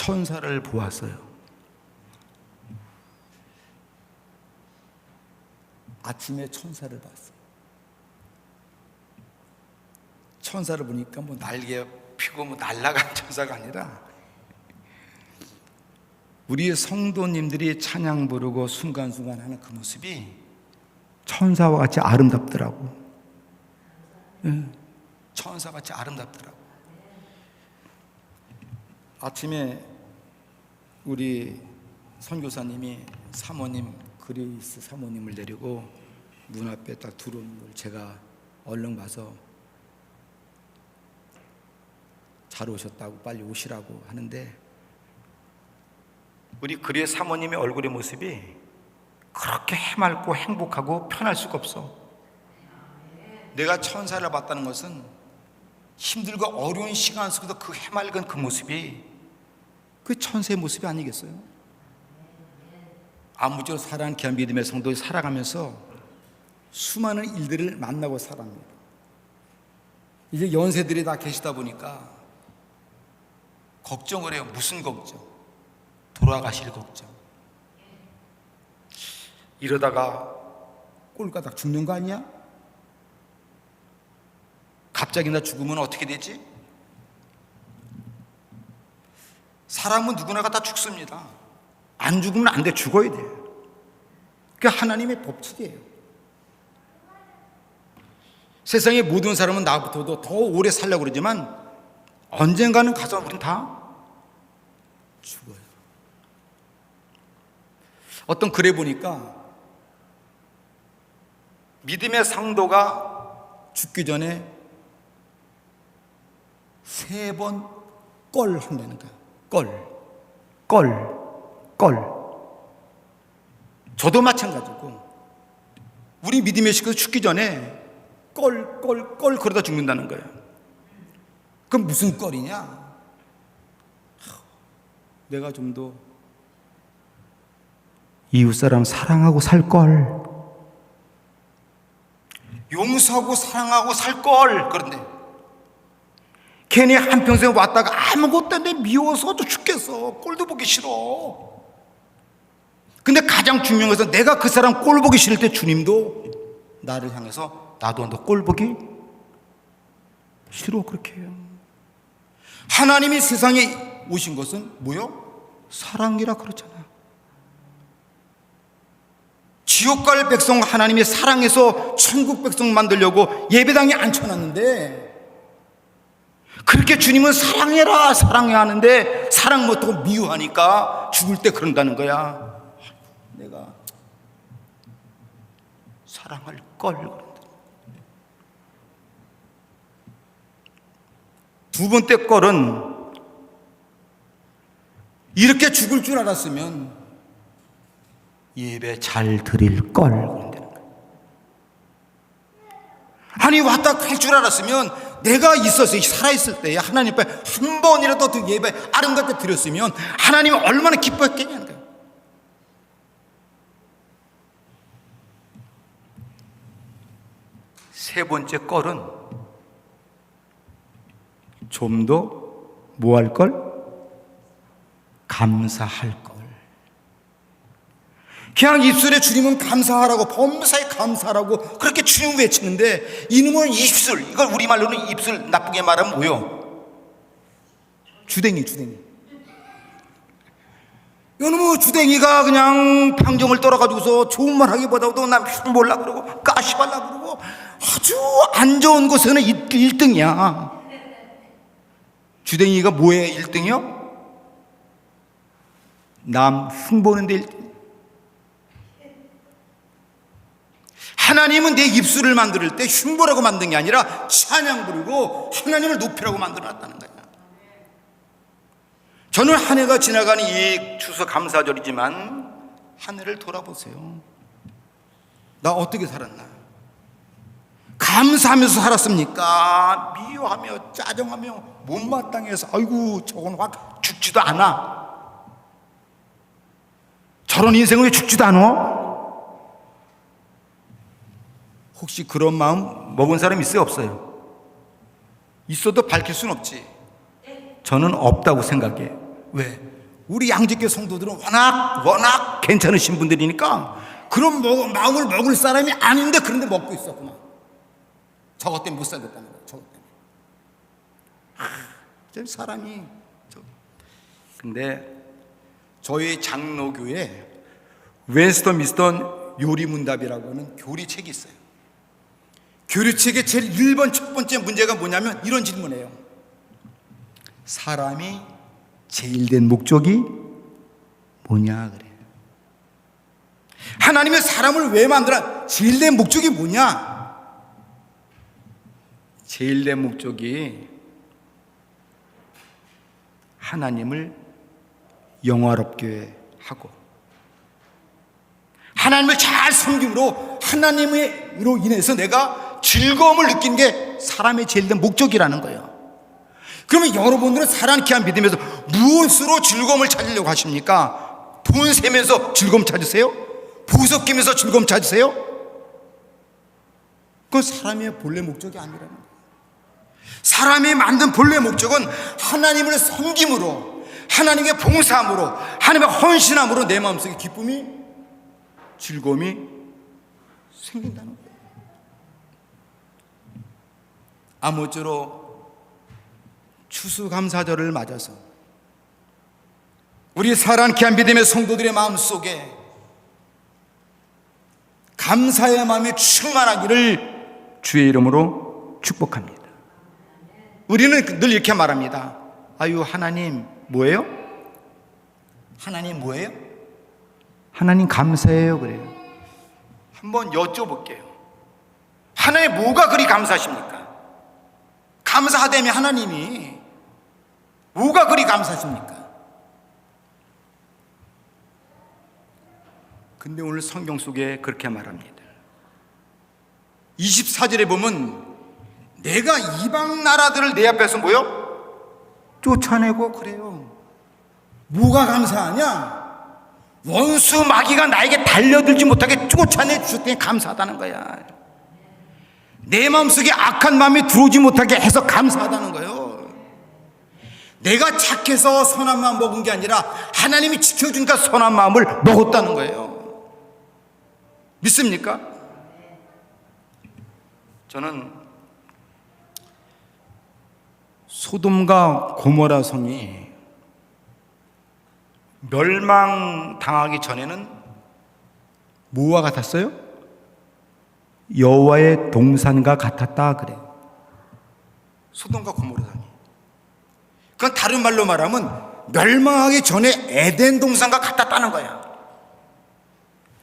천사를 보았어요. 아침에 천사를 봤어요. 천사를 보니까 뭐 날개 피고 뭐 날아간 천사가 아니라 우리 성도님들이 찬양 부르고 순간순간 하는 그 모습이 천사와 같이 아름답더라고. 응. 천사같이 아름답더라고. 아침에 우리 선교사님이 사모님 그리스 사모님을 데리고 문 앞에 딱 들어오는 걸 제가 얼른 가서 잘 오셨다고 빨리 오시라고 하는데 우리 그리의 사모님의 얼굴의 모습이 그렇게 해맑고 행복하고 편할 수가 없어. 내가 천사를 봤다는 것은 힘들고 어려운 시간 속에도 그 해맑은 그 모습이 그 천사의 모습이 아니겠어요? 아무쪼록 사랑하는 귀한 믿음의 성도에 살아가면서 수많은 일들을 만나고 살아갑니다. 이제 연세들이 다 계시다 보니까 걱정을 해요. 무슨 걱정? 돌아가실 걱정. 이러다가 꼴가닥 죽는 거 아니야? 갑자기 나 죽으면 어떻게 되지? 사람은 누구나가 다 죽습니다. 안 죽으면 안 돼. 죽어야 돼. 그게 하나님의 법칙이에요. 세상의 모든 사람은 나부터도 더 오래 살려고 그러지만 언젠가는 가서 우린 다 죽어요. 어떤 글에 보니까 믿음의 상도가 죽기 전에 세번껄 한다는 거야. 껄, 껄, 껄. 저도 마찬가지고 우리 믿음의 식구 죽기 전에 껄, 껄, 껄 그러다 죽는다는 거예요. 그럼 무슨 껄이냐? 내가 좀 더 이웃 사람 사랑하고 살 걸. 용서하고 사랑하고 살 걸. 그런데 괜히 한평생 왔다가 아무것도 안 돼 미워서도 죽겠어. 꼴도 보기 싫어. 근데 가장 중요한 것은 내가 그 사람 꼴 보기 싫을 때 주님도 나를 향해서 나도 너 꼴 보기 싫어 그렇게 해요. 하나님이 세상에 오신 것은 뭐요? 사랑이라 그러잖아. 지옥 갈 백성 하나님이 사랑해서 천국 백성 만들려고 예배당에 앉혀놨는데 그렇게 주님은 사랑해라 사랑해야 하는데 사랑 못하고 미워하니까 죽을 때 그런다는 거야 내가 사랑할 걸. 두 번째 걸은 이렇게 죽을 줄 알았으면 예배 잘 드릴 걸. 아니 왔다 갈 줄 알았으면 내가 있어서 살아있을 때 하나님 앞에 한 번이라도 더 예배 아름답게 드렸으면 하나님이 얼마나 기뻐했겠냐는 거예요. 세 번째 걸은 좀 더 뭐 할 걸? 감사할 걸. 그냥 입술에 주님은 감사하라고 범사에 감사하라고 그렇게 주님 외치는데 이놈은 입술 이걸 우리말로는 입술 나쁘게 말하면 뭐요? 주댕이 주댕이 이놈의 주댕이가 그냥 방정을 떨어가지고서 좋은 말 하기보다도 나 흉볼라 그러고 까시발라 그러고 아주 안 좋은 곳에는 1등이야 주댕이가 뭐에 1등이요? 남 흉보는 데 1등 하나님은 내 입술을 만들 때 흉보라고 만든 게 아니라 찬양 부르고 하나님을 높이라고 만들어 놨다는 거야. 저는 한 해가 지나가는 이 추수 감사절이지만 한 해를 돌아보세요. 나 어떻게 살았나? 감사하면서 살았습니까? 미워하며 짜증하며 못마땅해서 아이고 저건 확 죽지도 않아. 저런 인생은 왜 죽지도 않아? 혹시 그런 마음 먹은 사람 있어요? 없어요? 있어도 밝힐 수는 없지. 저는 없다고 생각해. 왜? 우리 양재교 성도들은 워낙 워낙 괜찮으신 분들이니까 그런 먹- 마음을 먹을 사람이 아닌데 그런데 먹고 있었구나. 저것 때문에 못 살겠다는 거야. 저것 때문에. 아, 저 사람이 저. 근데 저희 장로교에 웬스턴 미스턴 요리문답이라고 하는 교리책이 있어요. 교리책의 제일 1번 첫 번째 문제가 뭐냐면 이런 질문이에요. 사람이 제일 된 목적이 뭐냐 그래. 하나님의 사람을 왜 만들어? 제일 된 목적이 뭐냐? 제일 된 목적이 하나님을 영화롭게 하고 하나님을 잘 섬김으로 하나님으로 인해서 내가 즐거움을 느낀 게 사람의 제일 된 목적이라는 거예요. 그러면 여러분들은 살아있게 믿으면서 무엇으로 즐거움을 찾으려고 하십니까? 돈 세면서 즐거움 찾으세요? 보석 끼면서 즐거움 찾으세요? 그건 사람의 본래 목적이 아니라는 거예요. 사람이 만든 본래 목적은 하나님을 섬김으로 하나님의 봉사함으로 하나님의 헌신함으로 내 마음속에 기쁨이 즐거움이 생긴다는 거예요. 아무쪼록 추수감사절을 맞아서 우리 사랑 귀한 믿음의 성도들의 마음 속에 감사의 마음이 충만하기를 주의 이름으로 축복합니다. 우리는 늘 이렇게 말합니다. 아유 하나님 뭐예요? 하나님 뭐예요? 하나님 감사해요 그래요. 한번 여쭤볼게요. 하나님 뭐가 그리 감사하십니까? 감사하다며 하나님이 뭐가 그리 감사하십니까? 근데 오늘 성경 속에 그렇게 말합니다. 24절에 보면 내가 이방 나라들을 내 앞에서 뭐요? 쫓아내고 그래요. 뭐가 감사하냐? 원수 마귀가 나에게 달려들지 못하게 쫓아내 주셨더니 감사하다는 거야. 내 마음속에 악한 마음이 들어오지 못하게 해서 감사하다는 거예요. 내가 착해서 선한 마음 먹은 게 아니라 하나님이 지켜주니까 선한 마음을 먹었다는 거예요. 믿습니까? 저는 소돔과 고모라 성이 멸망당하기 전에는 뭐와 같았어요? 여호와의 동산과 같았다 그래. 소돔과 고모라 성이. 그건 다른 말로 말하면 멸망하기 전에 에덴 동산과 같았다는 거야.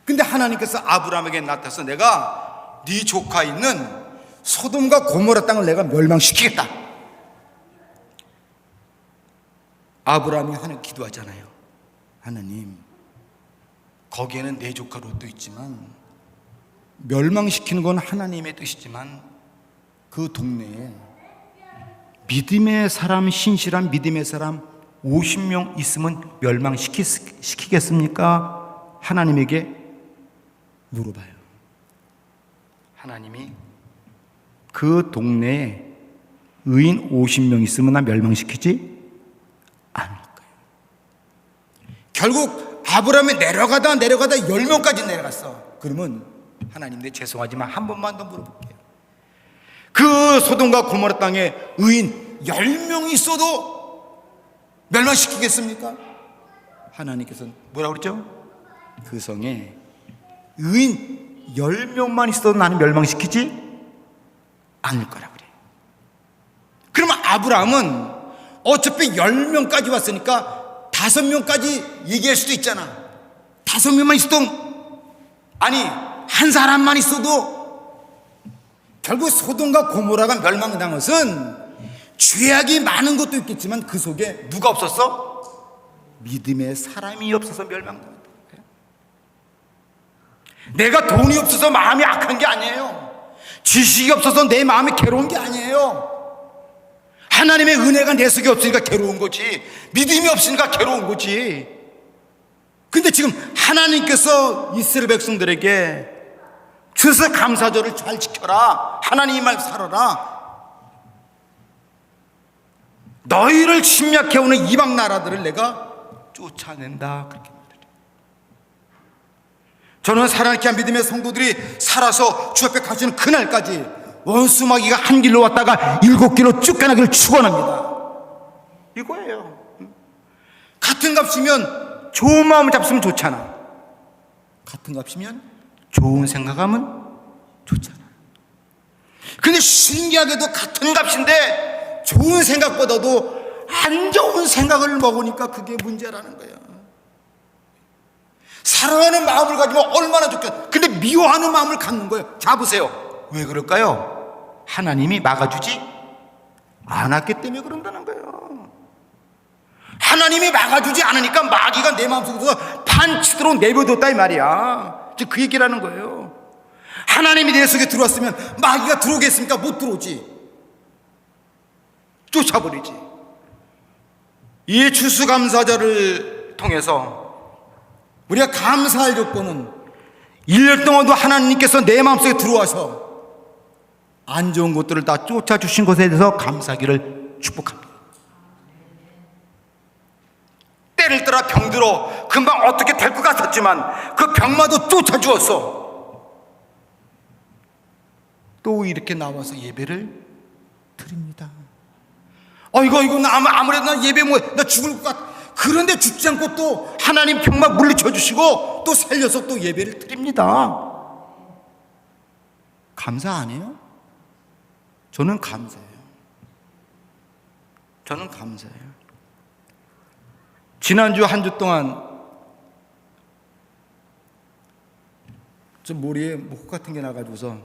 근데 하나님께서 아브라함에게 나타나서 내가 네 조카 있는 소돔과 고모라 땅을 내가 멸망시키겠다. 아브라함이 하나님 기도하잖아요. 하나님, 거기에는 내 조카 롯도 있지만 멸망시키는 건 하나님의 뜻이지만 그 동네에 믿음의 사람, 신실한 믿음의 사람 50명 있으면 멸망시키겠습니까? 하나님에게 물어봐요. 하나님이 그 동네에 의인 50명 있으면 나 멸망시키지 않을 거예요. 결국 아브라함이 내려가다 내려가다 10명까지 내려갔어. 그러면 하나님 내 죄송하지만 한 번만 더 물어볼게요. 그 소돔과 고모라 땅에 의인 10명 있어도 멸망시키겠습니까? 하나님께서 뭐라 그랬죠? 그 성에 의인 10명만 있어도 나는 멸망시키지 않을 거라 그래. 그러면 아브라함은 어차피 10명까지 왔으니까 5명까지 얘기할 수도 있잖아. 5명만 있어도 아니 한 사람만 있어도 결국 소돔과 고모라가 멸망당한 것은 죄악이 많은 것도 있겠지만 그 속에 누가 없었어? 믿음의 사람이 없어서 멸망당했다. 내가 돈이 없어서 마음이 악한 게 아니에요. 지식이 없어서 내 마음이 괴로운 게 아니에요. 하나님의 은혜가 내 속에 없으니까 괴로운 거지. 믿음이 없으니까 괴로운 거지. 근데 지금 하나님께서 이스라엘 백성들에게 주서 감사절을 잘 지켜라. 하나님 말 살아라. 너희를 침략해 오는 이방 나라들을 내가 쫓아낸다. 그렇게. 저는 살아있게 한 믿음의 성도들이 살아서 주 앞에 가시는 그날까지 원수 마귀가 한 길로 왔다가 일곱 길로 쭉 가나기를 축원합니다. 이거예요. 같은 값이면 좋은 마음을 잡으면 좋잖아. 같은 값이면 좋은 생각하면 좋잖아. 근데 신기하게도 같은 값인데 좋은 생각보다도 안 좋은 생각을 먹으니까 그게 문제라는 거야. 사랑하는 마음을 가지면 얼마나 좋겠 근데 미워하는 마음을 갖는 거예요. 잡으세요. 왜 그럴까요? 하나님이 막아주지 않았기 때문에 그런다는 거예요. 하나님이 막아주지 않으니까 마귀가 내 마음속에서 판치도록 내버렸다 이 말이야. 즉그 얘기라는 거예요. 하나님이 내 속에 들어왔으면 마귀가 들어오겠습니까? 못 들어오지. 쫓아버리지. 이 추수감사절을 통해서 우리가 감사할 조건은 1년 동안도 하나님께서 내 마음속에 들어와서 안 좋은 것들을 다 쫓아주신 것에 대해서 감사하기를 축복합니다. 때를 따라 병들어 금방 어떻게 될 것 같았지만 그 병마도 쫓아주었어. 또 이렇게 나와서 예배를 드립니다. 어 이거 이거 나 아무- 아무래도 나 예배 뭐 나 죽을 것 같. 그런데 죽지 않고 또 하나님 병만 물리쳐 주시고 또 살려서 또 예배를 드립니다. 감사 안 해요? 저는 감사해요. 저는 감사해요. 지난주 한 주 동안 좀 머리에 뭐혹 같은 게 나가지고서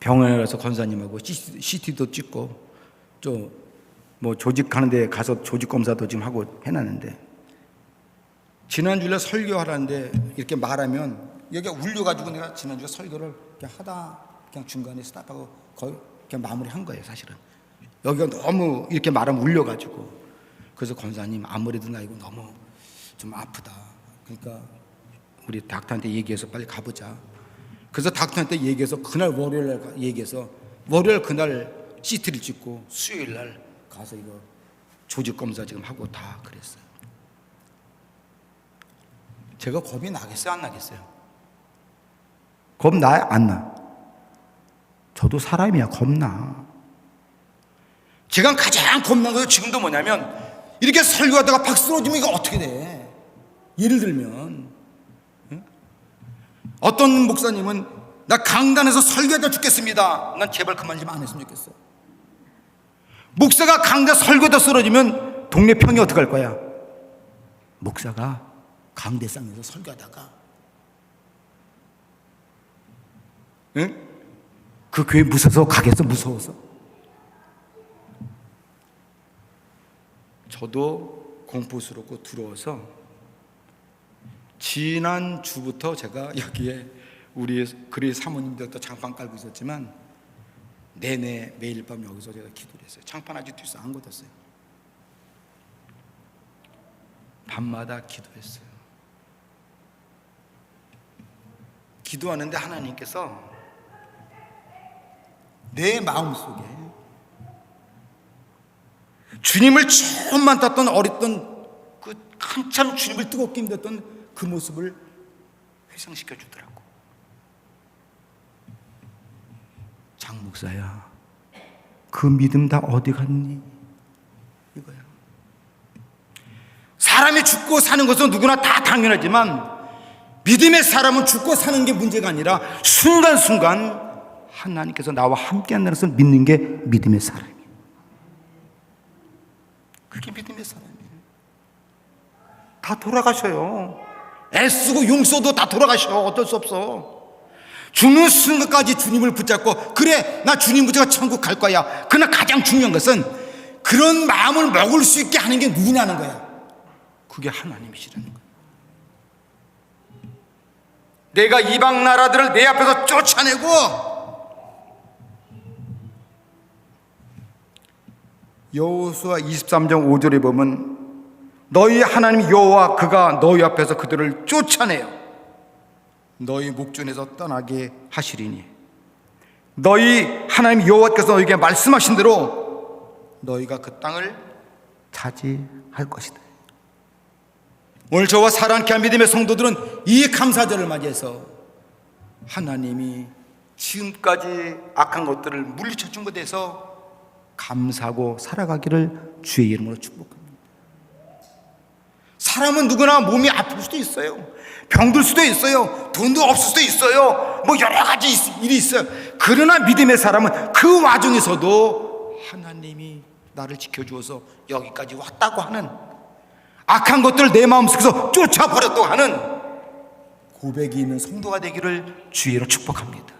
병원에 가서 권사님하고 CT도 찍고 좀뭐 조직하는 데 가서 조직 검사도 지금 하고 해놨는데 지난주에 설교하라는데 이렇게 말하면 여기가 울려가지고 내가 지난주에 설교를 그냥 하다 그냥 중간에 스탑하고 거의 그냥 마무리한 거예요 사실은. 여기가 너무 이렇게 말하면 울려가지고 그래서 권사님 아무래도 나 이거 너무 좀 아프다 그러니까 우리 닥터한테 얘기해서 빨리 가보자 그래서 닥터한테 얘기해서 그날 월요일 날 가- 얘기해서 월요일 그날 CT를 찍고 수요일 날 가서 이거 조직 검사 지금 하고 다 그랬어요. 제가 겁이 나겠어요, 안 나겠어요? 겁 나요, 안 나? 저도 사람이야, 겁나. 제가 가장 겁난 거 지금도 뭐냐면 이렇게 설교하다가 박 쓰러지면 이거 어떻게 돼? 예를 들면 응? 어떤 목사님은 나 강단에서 설교하다 죽겠습니다. 난 제발 그만 좀 안 했으면 좋겠어. 목사가 강대 설교다 쓰러지면 동네 평이 어떻게 할 거야? 목사가 강대상에서 설교하다가 응? 그 교회 무서워서 가겠어 무서워서 저도 공포스럽고 두려워서 지난 주부터 제가 여기에 우리 그리 사모님들도 장판 깔고 있었지만 내내 매일 밤 여기서 제가 기도를 했어요. 장판 아직도 있어 안 걷었어요. 밤마다 기도했어요. 기도하는데 하나님께서 내 마음 속에 주님을 처음 만났던 어렸던 그 한참 주님을 뜨겁게 믿었던 그 모습을 회상시켜 주더라고. 장 목사야, 그 믿음 다 어디 갔니? 이거야. 사람이 죽고 사는 것은 누구나 다 당연하지만 믿음의 사람은 죽고 사는 게 문제가 아니라 순간순간 하나님께서 나와 함께 한다는 것을 믿는 게 믿음의 사람 그게 믿음의 사람이에요. 다 돌아가셔요. 애쓰고 용서도 다 돌아가셔. 어쩔 수 없어. 죽는 순간까지 주님을 붙잡고 그래 나 주님 붙잡고 천국 갈 거야. 그러나 가장 중요한 것은 그런 마음을 먹을 수 있게 하는 게 누구냐는 거야. 그게 하나님이시라는 거야. 내가 이방 나라들을 내 앞에서 쫓아내고 여호수아 23장 5절에 보면 너희 하나님 여호와 그가 너희 앞에서 그들을 쫓아내요. 너희 목전에서 떠나게 하시리니 너희 하나님 여호와께서 너에게 말씀하신 대로 너희가 그 땅을 차지할 것이다. 오늘 저와 사랑케 한 믿음의 성도들은 이 감사절을 맞이해서 하나님이 지금까지 악한 것들을 물리쳐 준 것에 대해서 감사하고 살아가기를 주의 이름으로 축복합니다. 사람은 누구나 몸이 아플 수도 있어요. 병들 수도 있어요. 돈도 없을 수도 있어요. 뭐 여러 가지 있- 일이 있어요. 그러나 믿음의 사람은 그 와중에서도 하나님이 나를 지켜주어서 여기까지 왔다고 하는 악한 것들을 내 마음속에서 쫓아버렸다고 하는 고백이 있는 성도가 되기를 주의로 축복합니다.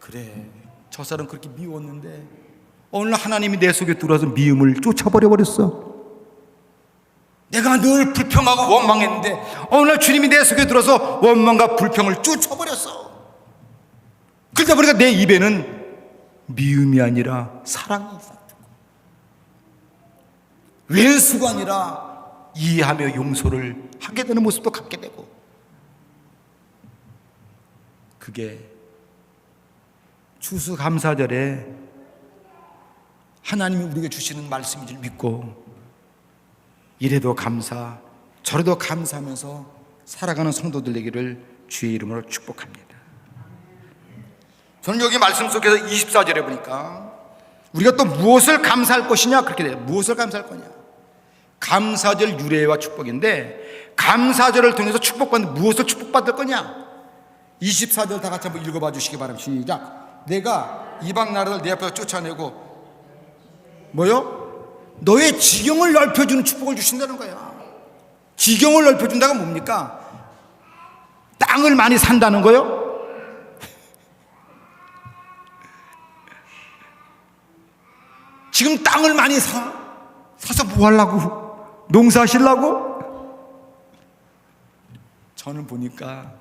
그래, 저 사람 그렇게 미웠는데 오늘 하나님이 내 속에 들어와서 미움을 쫓아버려 버렸어. 내가 늘 불평하고 원망했는데 어느 날 주님이 내 속에 들어서 원망과 불평을 쫓아버렸어. 그러다 보니까 내 입에는 미움이 아니라 사랑이 있었고 왼수가 아니라 이해하며 용서를 하게 되는 모습도 갖게 되고 그게 추수감사절에 하나님이 우리에게 주시는 말씀인 줄 믿고 이래도 감사, 저래도 감사하면서 살아가는 성도들 되기를 주의 이름으로 축복합니다. 저는 여기 말씀 속에서 24절에 보니까 우리가 또 무엇을 감사할 것이냐 그렇게 돼요. 무엇을 감사할 거냐? 감사절 유래와 축복인데 감사절을 통해서 축복받는 무엇을 축복받을 거냐? 24절 다 같이 한번 읽어봐 주시기 바랍니다. 시작. 내가 이방 나라를 내 앞에서 쫓아내고 뭐요? 너의 지경을 넓혀주는 축복을 주신다는 거야. 지경을 넓혀준다가 뭡니까? 땅을 많이 산다는 거요? 지금 땅을 많이 사? 사서 뭐 하려고? 농사 하시려고? 저는 보니까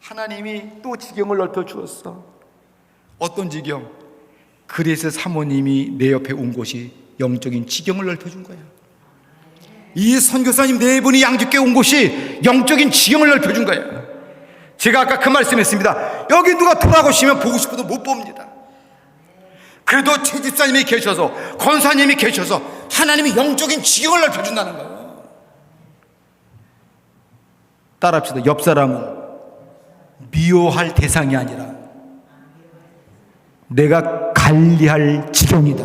하나님이 또 지경을 넓혀 주었어. 어떤 지경? 그래서 사모님이 내 옆에 온 곳이 영적인 지경을 넓혀준 거야. 이 선교사님 네 분이 양주께 온 곳이 영적인 지경을 넓혀준 거야. 제가 아까 그 말씀했습니다. 여기 누가 돌아가시면 보고 싶어도 못 봅니다. 그래도 최 집사님이 계셔서 권사님이 계셔서 하나님이 영적인 지경을 넓혀준다는 거예요. 따라합시다. 옆 사람은 미워할 대상이 아니라 내가 관리할 지경이다.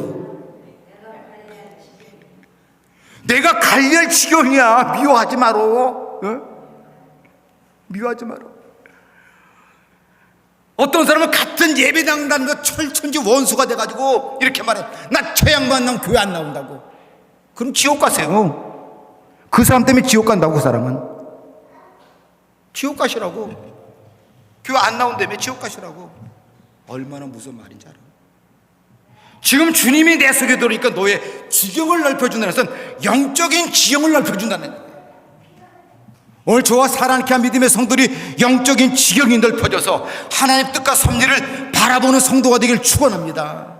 내가 관리할 지경이야. 미워하지 마라. 어? 미워하지 마라. 어떤 사람은 같은 예배당 다는 거 철천지 원수가 돼가지고 이렇게 말해. 나 처양만 나면 교회 안 나온다고. 그럼 지옥 가세요. 그 사람 때문에 지옥 간다고 그 사람은. 지옥 가시라고. 교회 안 나온다며 지옥 가시라고. 얼마나 무서운 말인지 알아. 지금 주님이 내 속에 들어오니까 너의 지경을 넓혀준다는 것은 영적인 지경을 넓혀준다는. 오늘 저와 사랑케 한 믿음의 성들이 영적인 지경이 넓혀져서 하나님 뜻과 섭리를 바라보는 성도가 되길 축원합니다.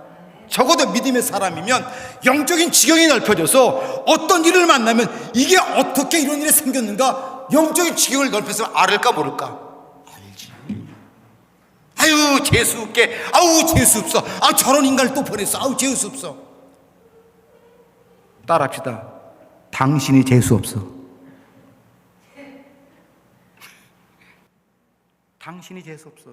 적어도 믿음의 사람이면 영적인 지경이 넓혀져서 어떤 일을 만나면 이게 어떻게 이런 일이 생겼는가 영적인 지경을 넓혀서 알을까 모를까. 아유 재수 없게. 아우 재수 없어. 아 저런 인간을 또 보냈어. 아우 재수 없어. 따라합시다. 당신이 재수 없어. 당신이 재수 없어.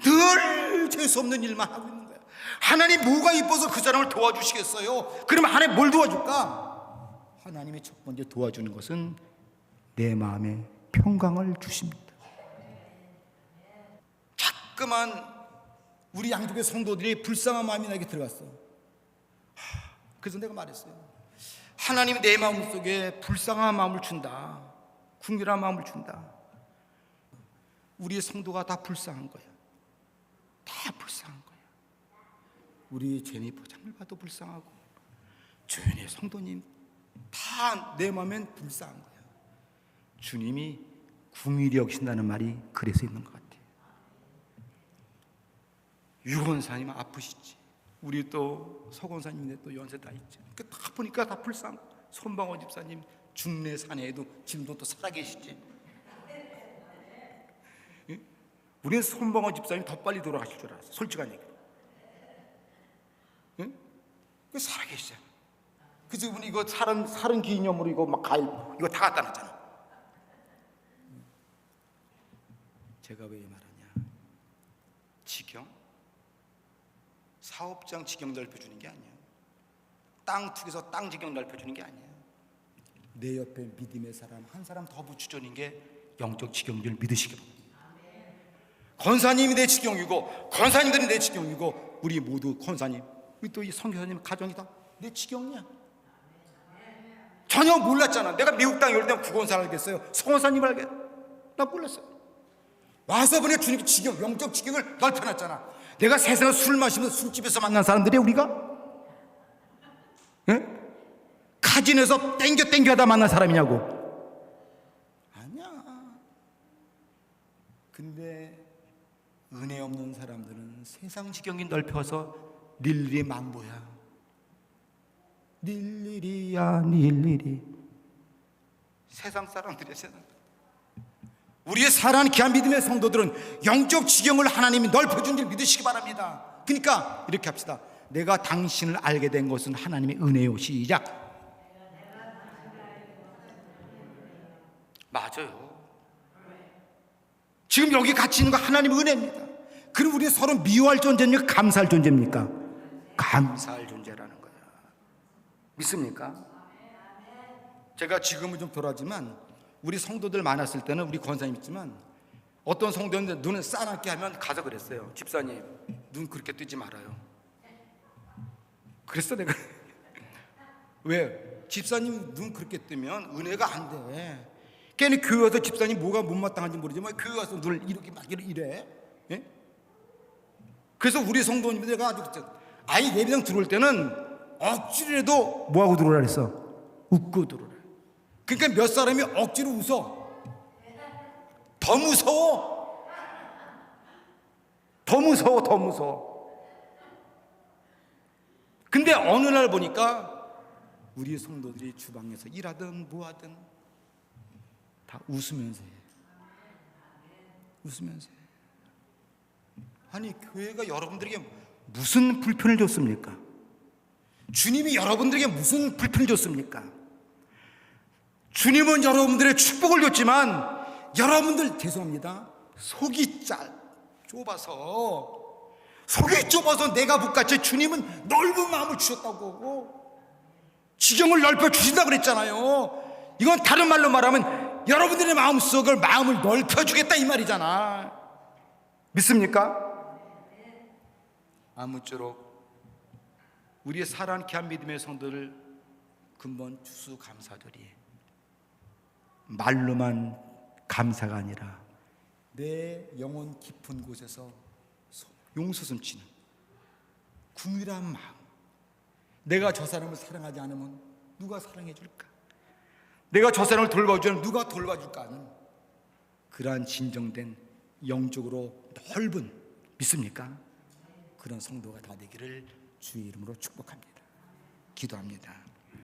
늘 재수 없는 일만 하고 있는 거야. 하나님 뭐가 이뻐서 그 사람을 도와주시겠어요? 그럼 하나님 뭘 도와줄까? 하나님이 첫 번째 도와주는 것은 내 마음에 평강을 주십니다 자꾸만 우리 양쪽의 성도들이 불쌍한 마음이 나게 들어갔어. 하, 그래서 내가 말했어요. 하나님이 내 마음 속에 불쌍한 마음을 준다. 궁결한 마음을 준다. 우리의 성도가 다 불쌍한 거야. 다 불쌍한 거야. 우리 제니퍼 장을 봐도 불쌍하고 주연의 성도님 다 내 마음엔 불쌍한 거야. 주님이 궁일이 여기신다는 말이 그래서 있는 것 같아요. 유건사님 아프시지. 우리 또 서건사님네 또 연세 다 있지. 그러니까 다 보니까 다 불쌍. 손방호 집사님 중내 산에도 지금도 또 살아계시지. 응? 우리는 손방호 집사님 더 빨리 돌아가실 줄 알았어. 솔직한 얘기. 응? 그 살아계시잖아. 그래서 이분이 이거 살은 살은 기념으로 이거 막 과일 이거 다 갖다 놨잖아. 제가 왜 말하냐? 지경 사업장 지경 넓혀주는 게 아니야. 땅 투기서 땅 지경 넓혀주는 게 아니야. 내 옆에 믿음의 사람 한 사람 더 붙여주는 게 영적 지경들 믿으시기 바랍니다. 권사님이 내 지경이고 권사님들이 내 지경이고 우리 모두 권사님 우리 또 이 성교사님 가정이 다 내 지경이야. 전혀 몰랐잖아. 내가 미국 땅에 올 때는 구권사 알겠어요. 성원사님 알겠. 나 몰랐어요. 와서 보니 주님 지경, 영적 지경을 넓혀놨잖아. 내가 세상에 술 마시면 술집에서 만난 사람들이 우리가? 예? 카진에서 땡겨 땡겨 하다 만난 사람이냐고. 아니야. 근데 은혜 없는 사람들은 세상 지경이 넓혀서 릴리 망보야. 닐리리야 닐리리. 세상 사람들이야 세상. 우리의 사랑하는 귀한 믿음의 성도들은 영적 지경을 하나님이 넓혀준 줄 믿으시기 바랍니다. 그러니까 이렇게 합시다. 내가 당신을 알게 된 것은 하나님의 은혜요. 시작. 맞아요. 지금 여기 같이 있는 거 하나님의 은혜입니다. 그럼 우리 서로 미워할 존재입니까? 감사할 존재입니까? 감사할 존재라는 거야. 믿습니까? 제가 지금은 좀 덜하지만 우리 성도들 많았을 때는 우리 권사님 있지만 어떤 성도는 눈을 싸납게 하면 가서 그랬어요. 집사님 눈 그렇게 뜨지 말아요. 그랬어 내가. 왜? 집사님 눈 그렇게 뜨면 은혜가 안 돼. 걔는 교회 와서 집사님 뭐가 못마땅한지 모르지만 교회 와서 눈을 이렇게 막 이래. 예? 그래서 우리 성도님들가 아주 아이 예배당 들어올 때는 억지로라도 뭐하고 들어오라 그랬어? 웃고 들어오라. 그러니까 몇 사람이 억지로 웃어. 더 무서워. 더 무서워, 더 무서워. 근데 어느 날 보니까 우리 성도들이 주방에서 일하든 뭐하든 다 웃으면서 해. 웃으면서 해. 아니, 교회가 여러분들에게 무슨 불편을 줬습니까? 주님이 여러분들에게 무슨 불편을 줬습니까? 주님은 여러분들의 축복을 줬지만 여러분들 죄송합니다. 속이 짧 좁아서 속이 좁아서 내가 못같이 주님은 넓은 마음을 주셨다고 지경을 넓혀 주신다 그랬잖아요. 이건 다른 말로 말하면 여러분들의 마음속을 마음을 넓혀 주겠다 이 말이잖아. 믿습니까? 아무쪼록 우리의 사랑하는 귀한 믿음의 성도를 근본 주수 감사드리 말로만 감사가 아니라 내 영혼 깊은 곳에서 용서슴 치는 궁일한 마음 내가 저 사람을 사랑하지 않으면 누가 사랑해 줄까? 내가 저 사람을 돌봐주면 누가 돌봐줄까 하는 그러한 진정된 영적으로 넓은 믿습니까? 그런 성도가 다 되기를 주의 이름으로 축복합니다. 기도합니다.